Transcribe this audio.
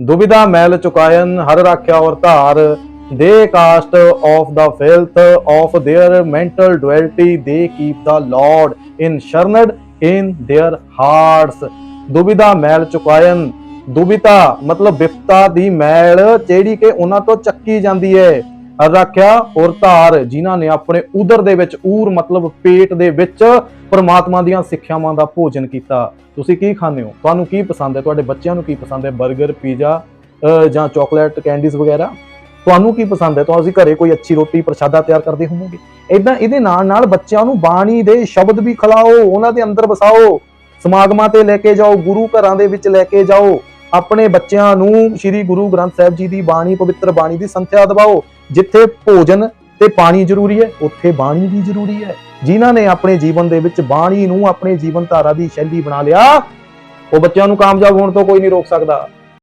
ਦੁਬਿਧਾ ਮੈਲ ਚੁਕਾਇਨ ਹਰ ਰਾਖਿਆ ਔਰ ਧਾਰ they cast off the filth of their mental duality they keep the Lord enshrined in their hearts ਦੁਬਿਧਾ ਮੈਲ ਚੁਕਾਇਨ ਦੁਬਿਤਾ ਮਤਲਬ ਵਿਪਤਾ ਦੀ ਮੈਲ ਜਿਹੜੀ ਕਿ ਉਹਨਾਂ ਤੋਂ ਚੱਕੀ ਜਾਂਦੀ ਹੈ ਹਰ ਰਾਖਿਆ ਔਰ ਧਾਰ, ਜਿਨ੍ਹਾਂ ਨੇ ਆਪਣੇ ਉਦਰ ਦੇ ਵਿੱਚ ਊਰ, ਮਤਲਬ ਪੇਟ ਦੇ ਵਿੱਚ ਪਰਮਾਤਮਾ ਦੀਆਂ ਸਿੱਖਿਆਵਾਂ ਦਾ ਭੋਜਨ ਕੀਤਾ। ਤੁਸੀਂ ਕੀ ਖਾਂਦੇ ਹੋ? ਤੁਹਾਨੂੰ ਕੀ ਪਸੰਦ ਹੈ? ਤੁਹਾਡੇ ਬੱਚਿਆਂ ਨੂੰ ਕੀ ਪਸੰਦ ਹੈ? 버ਗਰ ਪੀਜ਼ਾ ਜਾਂ ਚਾਕਲੇਟ, ਕੈਂਡੀਜ਼ ਵਗੈਰਾ? ਤੁਹਾਨੂੰ ਕੀ ਪਸੰਦ ਹੈ? ਤੁਸੀਂ ਘਰੇ ਕੋਈ ਅੱਛੀ ਰੋਟੀ, ਪ੍ਰਸ਼ਾਦਾ ਤਿਆਰ ਕਰਦੇ ਹੋਵੋਗੇ? ਇਦਾਂ ਇਹਦੇ ਨਾਲ ਨਾਲ ਬੱਚਿਆਂ ਨੂੰ ਬਾਣੀ ਦੇ ਸ਼ਬਦ ਵੀ ਖਿਲਾਓ, ਉਹਨਾਂ ਦੇ ਅੰਦਰ ਵਸਾਓ, ਸਮਾਗਮਾਂ ਤੇ ਲੈ ਕੇ ਜਾਓ, ਗੁਰੂ ਘਰਾਂ ਦੇ ਵਿੱਚ ਲੈ ਕੇ ਜਾਓ, ਆਪਣੇ ਬੱਚਿਆਂ ਨੂੰ ਸ੍ਰੀ ਗੁਰੂ ਗ੍ਰੰਥ ਸਾਹਿਬ ਜੀ ਦੀ ਬਾਣੀ, ਪਵਿੱਤਰ ਬਾਣੀ ਦੀ ਸੰਥਿਆ ਦਿਵਾਓ ਜਿੱਥੇ ਭੋਜਨ ਤੇ ਪਾਣੀ ਜ਼ਰੂਰੀ ਹੈ, ਉੱਥੇ ਬਾਣੀ ਵੀ ਜ਼ਰੂਰੀ ਹੈ। ਜਿਨ੍ਹਾਂ ਨੇ ਆਪਣੇ ਜੀਵਨ ਦੇ ਵਿੱਚ ਬਾਣੀ ਨੂੰ ਆਪਣੇ ਜੀਵਨ ਧਾਰਾ ਦੀ ਸ਼ੈਲੀ ਬਣਾ ਲਿਆ, ਉਹ ਬੱਚਿਆਂ ਨੂੰ ਕਾਮਯਾਬ ਹੋਣ ਤੋਂ ਕੋਈ ਨਹੀਂ ਰੋਕ ਸਕਦਾ।